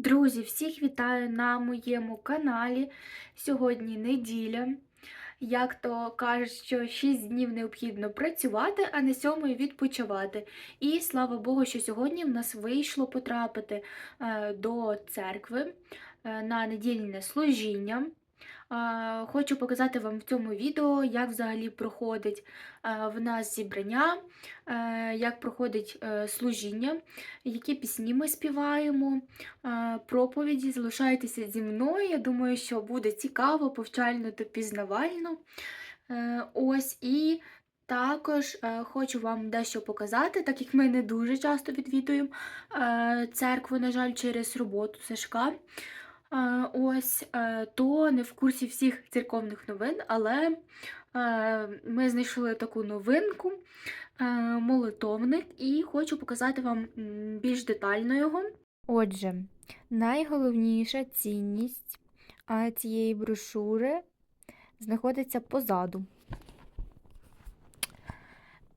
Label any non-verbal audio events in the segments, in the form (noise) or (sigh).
Друзі, всіх вітаю на моєму каналі. Сьогодні неділя. Як то кажуть, що 6 днів необхідно працювати, а на 7 відпочивати. І слава Богу, що сьогодні в нас вийшло потрапити е, до церкви е, на недільне служіння. Е, Хочу показати вам в цьому відео, як взагалі проходить в нас зібрання, як проходить служіння, які пісні ми співаємо, проповіді. Залишайтеся зі мною. Я думаю, що буде цікаво, повчально та пізнавально. Е, Ось і також е, хочу вам дещо показати, так як ми не дуже часто відвідуємо е, церкву, на жаль, через роботу Сашка. Ось, то не в курсі всіх церковних новин, але ми знайшли таку новинку, молитовник, і хочу показати вам більш детально його. Отже, найголовніша цінність цієї брошури знаходиться позаду.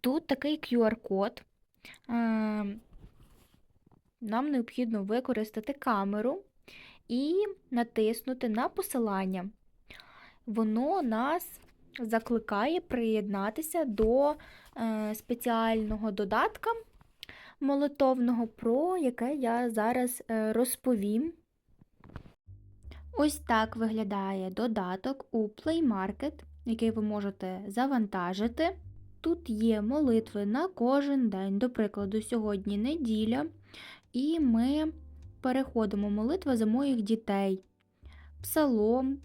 Тут такий QR-код. Нам необхідно використати камеру і натиснути на посилання. Воно нас закликає приєднатися до е, спеціального додатка молитовного, про яке я зараз е, розповім. Ось так виглядає додаток у Play Market, який ви можете завантажити. Тут є молитви на кожен день, до прикладу, сьогодні неділя, і ми переходимо молитва за моїх дітей, псалом,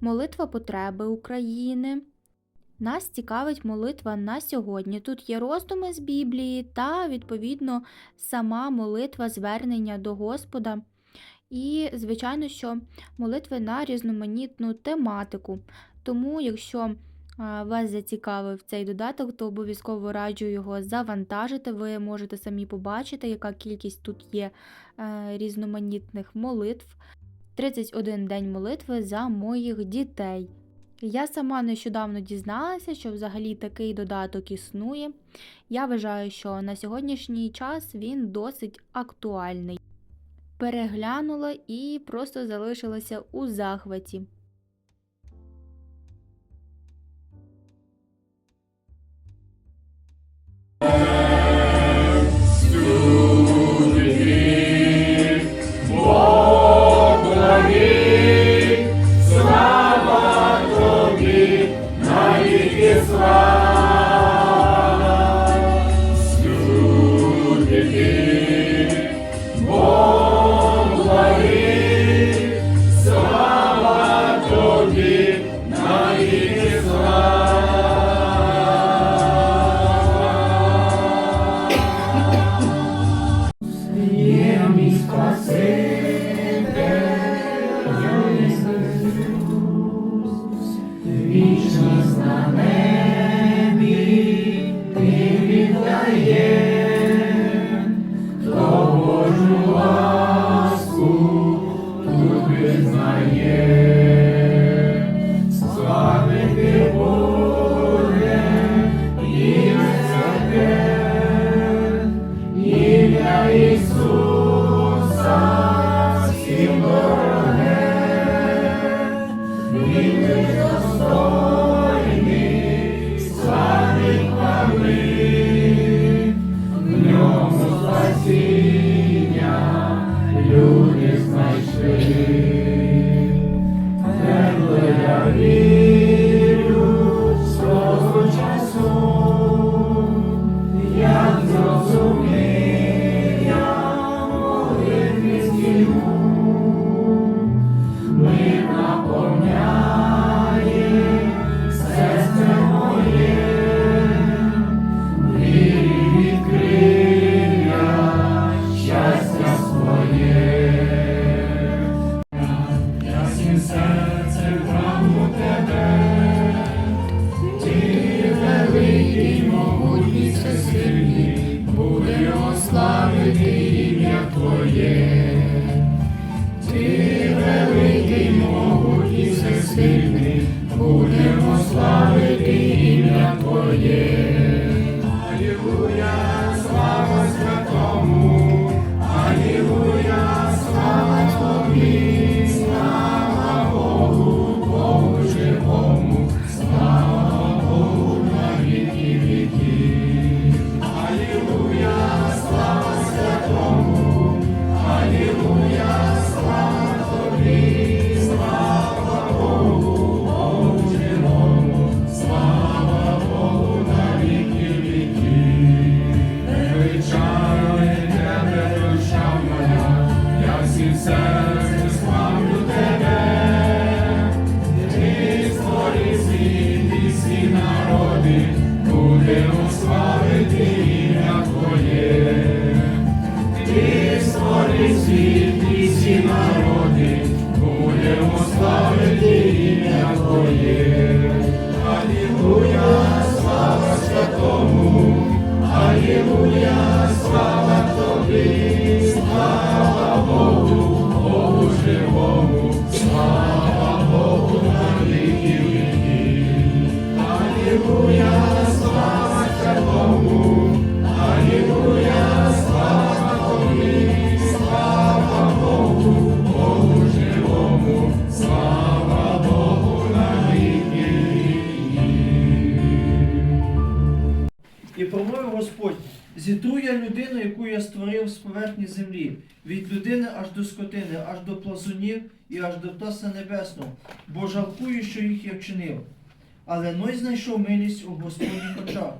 молитва потреби України. Нас цікавить молитва на сьогодні. Тут є роздуми з Біблії та, відповідно, сама молитва звернення до Господа. І, звичайно, що молитви на різноманітну тематику. Тому, якщо вас зацікавив цей додаток, то обов'язково раджу його завантажити. Ви можете самі побачити, яка кількість тут є е, різноманітних молитв. 31 день молитви за моїх дітей. Я сама нещодавно дізналася, що взагалі такий додаток існує. Я вважаю, що на сьогоднішній час він досить актуальний. Переглянула і просто залишилася у захваті. знає. серцем прагну тебе, ти великий, могутність сильний, буде ослаб. Аж до скотини, аж до плазунів і аж до птаста небесного, бо жалкую, що їх я вчинив. Але Ной знайшов милість у Господніх очах.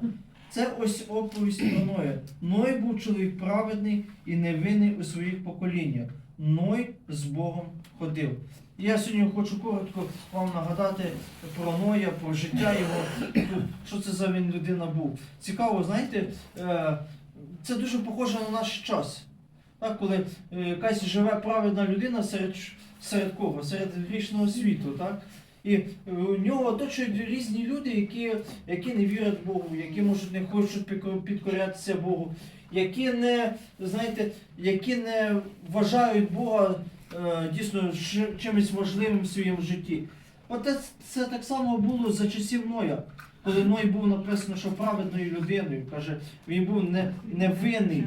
Це ось оповість про Ноя. Ной був чоловік праведний і невинний у своїх поколіннях. Ной з Богом ходив. Я сьогодні хочу коротко вам нагадати про Ноя, про життя його, що це за він людина був. Цікаво, знаєте, е, це дуже похоже на наш час. Так, коли е, якась живе праведна людина серед, серед кого? Серед грішного світу. Так? І е, у нього оточують різні люди, які, які не вірять Богу, які можуть не хочуть підкорятися Богу, які не, знаєте, які не вважають Бога е, дійсно чимось важливим в своєму житті. От це, це так само було за часів Ноя. Коли Ной був написано, що праведною людиною, каже, він був не, невинний.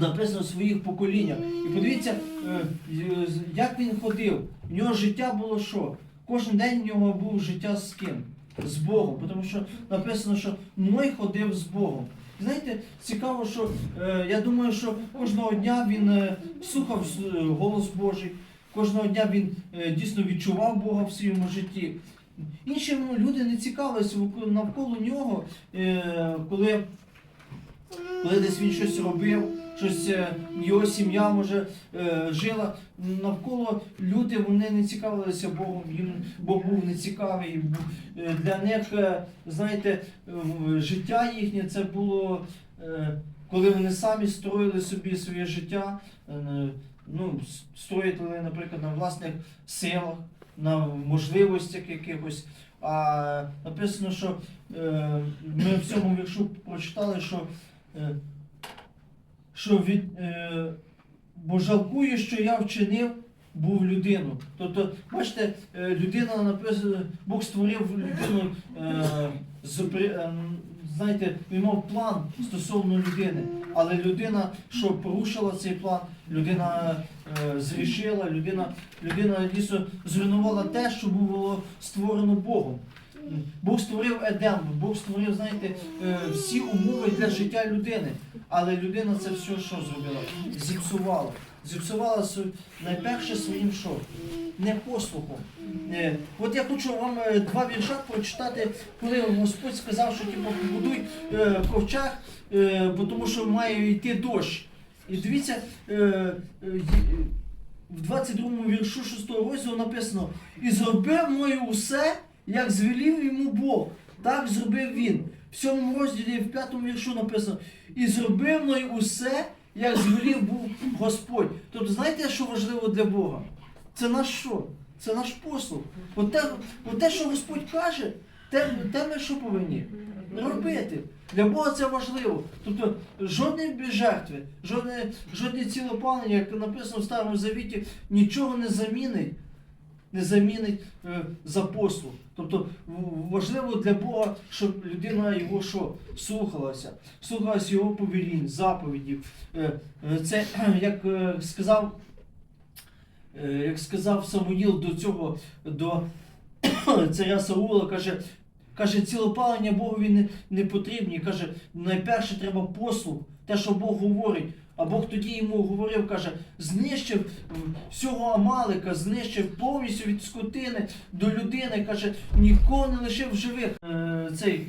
Написано в своїх поколіннях. І подивіться, е, як він ходив. В нього життя було що? Кожен день в нього був життя з ким? З Богом. Тому що написано, що Ной ходив з Богом. Знаєте, цікаво, що е, я думаю, що кожного дня він е, слухав голос Божий, кожного дня він дійсно відчував Бога в своєму житті. Інші ну, люди не цікавилися навколо нього, коли, коли десь він щось робив, щось е, його сім'я може е, жила. Навколо люди вони не цікавилися Богом, їм Бог був не цікавий. Е, Для них, знаєте, життя їхнє це було, коли вони самі строїли собі своє життя, ну, строїли, наприклад, на власних силах, на можливостях якихось. А написано, що ми в цьому віршу прочитали, що, що від, е, бо жалкую, що я вчинив, був людину. Тобто, бачите, е, людина написано, Бог створив людину, е, з, е, знаєте, він мав план стосовно людини, але людина, що порушила цей план, людина е, зрішила, людина, людина дійсно зруйнувала те, що було створено Богом. Бог створив Едем, Бог створив, знаєте, е, всі умови для життя людини. Але людина це все що зробила? Зіпсувала. Зіпсувала найперше своїм що? Непослухом. Е, От я хочу вам е, два вірша прочитати, коли Господь сказав, що типу, побудуй ковчег, бо тому що має йти дощ. І дивіться, в 22 віршу 6 розділу написано: І зробив мною усе, як звелів йому Бог. Так зробив він. В сьомому розділі, в п'ятому віршу написано: І зробив мною усе, як звелів був Господь. Тобто, знаєте, що важливо для Бога? Це наш що? Це наш послуг. От те, що Господь каже, те, те ми що повинні робити. Для Бога це важливо. Тобто жодної жертви, жодне, жодне цілопалення, як написано в Старому Завіті, нічого не замінить, не замінить е, за послуг. Тобто важливо для Бога, щоб людина його що слухалася, слухалася його повелінь, заповідів. Е, е, це (clears throat) як е, сказав. Як сказав Самуїл до цього, до (clears throat) царя Саула, каже, каже, цілопалення Богові не, не потрібні. Каже, найперше треба послух, те, що Бог говорить. А Бог тоді йому говорив, каже, знищив всього Амалика, знищив повністю від скотини до людини, каже, нікого не лишив живих. Е, цей,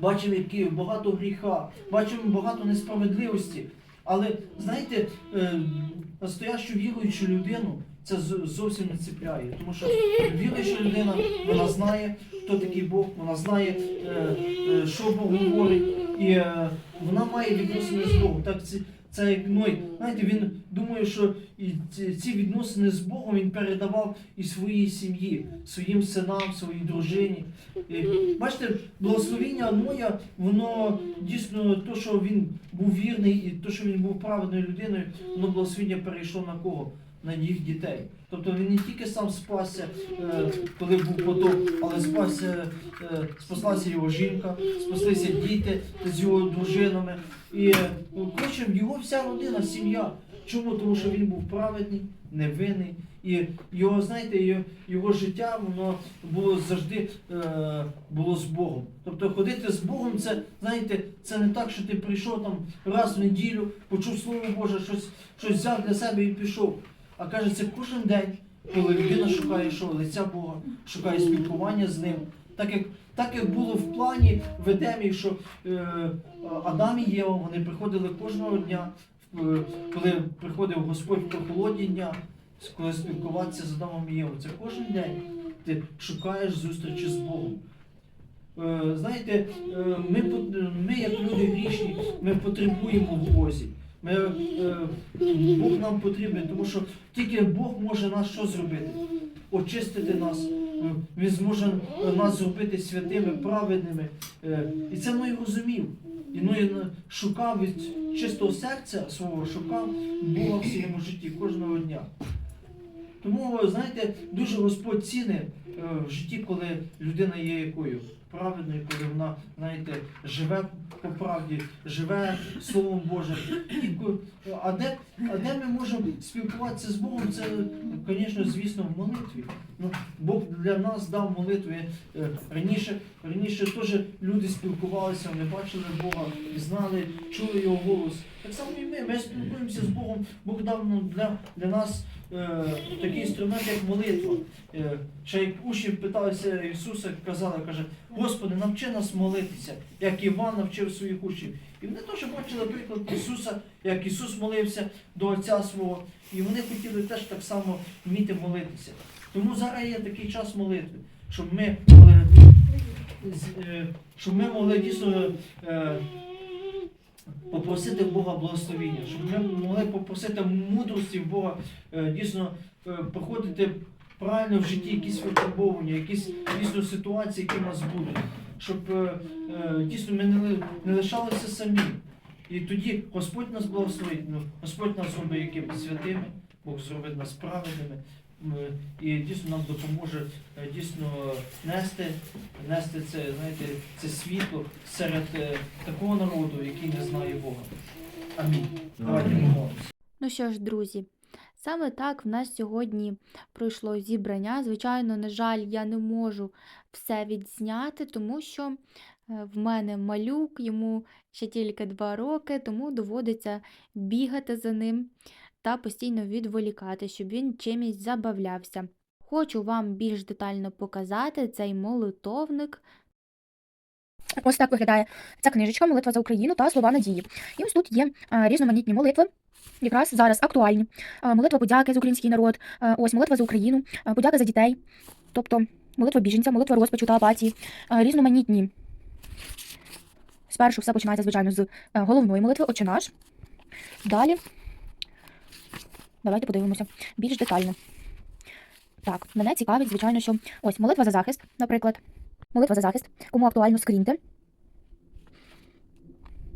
бачимо, які багато гріха, бачимо багато несправедливості. Але знаєте, е, настоящу віруючу людину це зовсім не цепляє. Тому що віруюча людина, вона знає, хто такий Бог, вона знає, е, е, що Бог говорить, і е, вона має відносини з Богом. Так, це, це як Ной. Знаєте, він думає, що і ці, відносини з Богом він передавав і своїй сім'ї, своїм синам, своїй дружині. І, бачите, благословіння Ноя, воно дійсно то, що він був вірний, і то, що він був праведною людиною, воно благословіння перейшло на кого? На їх дітей. Тобто він не тільки сам спасся, е, коли був потоп, але спасся, е, спаслася його жінка, спаслися діти з його дружинами. І е, його вся родина, сім'я. Чому? Тому що він був праведний, невинний. І його, знаєте, його, життя воно було завжди було з Богом. Тобто ходити з Богом, це, знаєте, це не так, що ти прийшов там раз в неділю, почув Слово Боже, щось, щось взяв для себе і пішов. А каже, це кожен день, коли людина шукає що? Лиця Бога, шукає спілкування з ним. Так як, так як було в плані в Едемі, що е, Адам і Єва, вони приходили кожного дня, е, коли приходив Господь прохолодні дня, коли спілкуватися з Адамом і Євою. Це кожен день ти шукаєш зустрічі з Богом. Е, Знаєте, е, ми, ми як люди грішні, ми потребуємо в Бозі. Ми, е, Бог нам потрібен, тому що тільки Бог може нас що зробити? Очистити нас. Е, Він зможе нас зробити святими, праведними. Е, І це Ной розумів. І Ной шукав від чистого серця свого, шукав Бога в своєму житті кожного дня. Тому, знаєте, дуже Господь ціни е, в житті, коли людина є якою праведною, коли вона, знаєте, живе по правді, живе Словом Божим. А, де, а де ми можемо спілкуватися з Богом? Це, звісно, звісно, в молитві. Ну, Бог для нас дав молитви. Е, Раніше, раніше теж люди спілкувалися, вони бачили Бога, знали, чули його голос. Так само і ми. Ми спілкуємося з Богом. Бог дав для, для нас такий інструмент, як молитва. Е, ще як учні питалися Ісуса, казали, каже, Господи, навчи нас молитися, як Іван навчив своїх учнів. І вони теж бачили приклад Ісуса, як Ісус молився до Отця свого, і вони хотіли теж так само вміти молитися. Тому зараз є такий час молитви, щоб ми е, щоб ми могли дійсно попросити Бога благословіння, щоб ми могли попросити мудрості в Бога е, дійсно е, проходити правильно в житті якісь випробування, якісь дійсно ситуації, які в нас будуть, щоб е, дійсно ми не, лишалися самі. І тоді Господь нас благословить, ну, Господь нас зробить якими святими, Бог зробить нас праведними. І дійсно нам допоможе е, дійсно нести, нести це, знаєте, це світло серед е, такого народу, який не знає Бога. Амінь. Давайте помолимося. Ну що ж, друзі, саме так в нас сьогодні пройшло зібрання. Звичайно, на жаль, я не можу все відзняти, тому що е, в мене малюк, йому ще тільки два роки, тому доводиться бігати за ним та постійно відволікати, щоб він чимось забавлявся. Хочу вам більш детально показати цей молитовник. Ось так виглядає ця книжечка Молитва за Україну та слова надії. І ось тут є е, різноманітні молитви. Якраз зараз актуальні. Е, Молитва подяки за український народ, е, ось молитва за Україну, подяка за дітей, тобто молитва біженця, молитва розпачу та апатії, різноманітні. Спершу все починається, звичайно, з головної молитви Отче наш. Далі. Давайте подивимося більш детально. Так, мене цікавить, звичайно, що ось молитва за захист, наприклад. Молитва за захист. Кому актуально скріньте.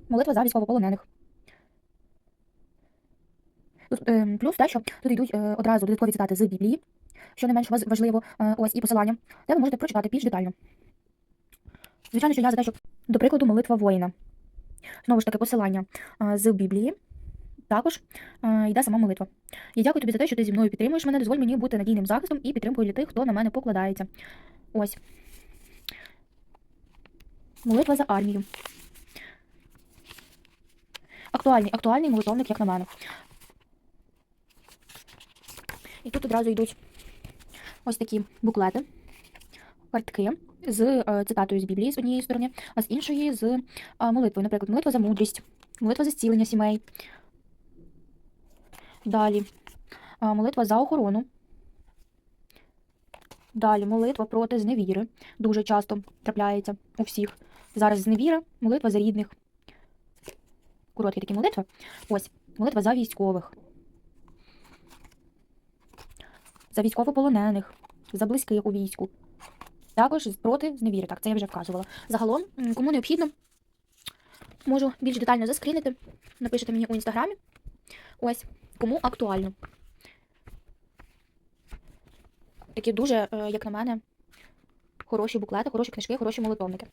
Молитва за військовополонених. Тут, е, плюс те, що тут йдуть е, одразу додаткові цитати з Біблії, що не менш важливо, е, ось і посилання, де ви можете прочитати більш детально. Звичайно, що я за те, що, до прикладу, молитва воїна. Знову ж таки, посилання е, з Біблії. Також е, йде сама молитва. Я дякую тобі за те, що ти зі мною підтримуєш мене, дозволь мені бути надійним захистом і підтримкою для тих, хто на мене покладається. Ось. Молитва за армію. Актуальний, актуальний молитовник, як на мене. І тут одразу йдуть ось такі буклети, картки з е, цитатою з Біблії з однієї сторони, а з іншої з е, молитвою. Наприклад, молитва за мудрість, молитва за зцілення сімей. Далі е, молитва за охорону. Далі молитва проти зневіри. Дуже часто трапляється у всіх. Зараз зневіра, молитва за рідних. Короткі такі молитви. Ось, молитва за військових. За військовополонених, за близьких у війську. Також проти зневіри. Так, це я вже вказувала. Загалом, кому необхідно, можу більш детально заскрінити. Напишете мені у інстаграмі. Ось, кому актуально. Такі дуже, е, як на мене, хороші буклети, хороші книжки, хороші молитовники.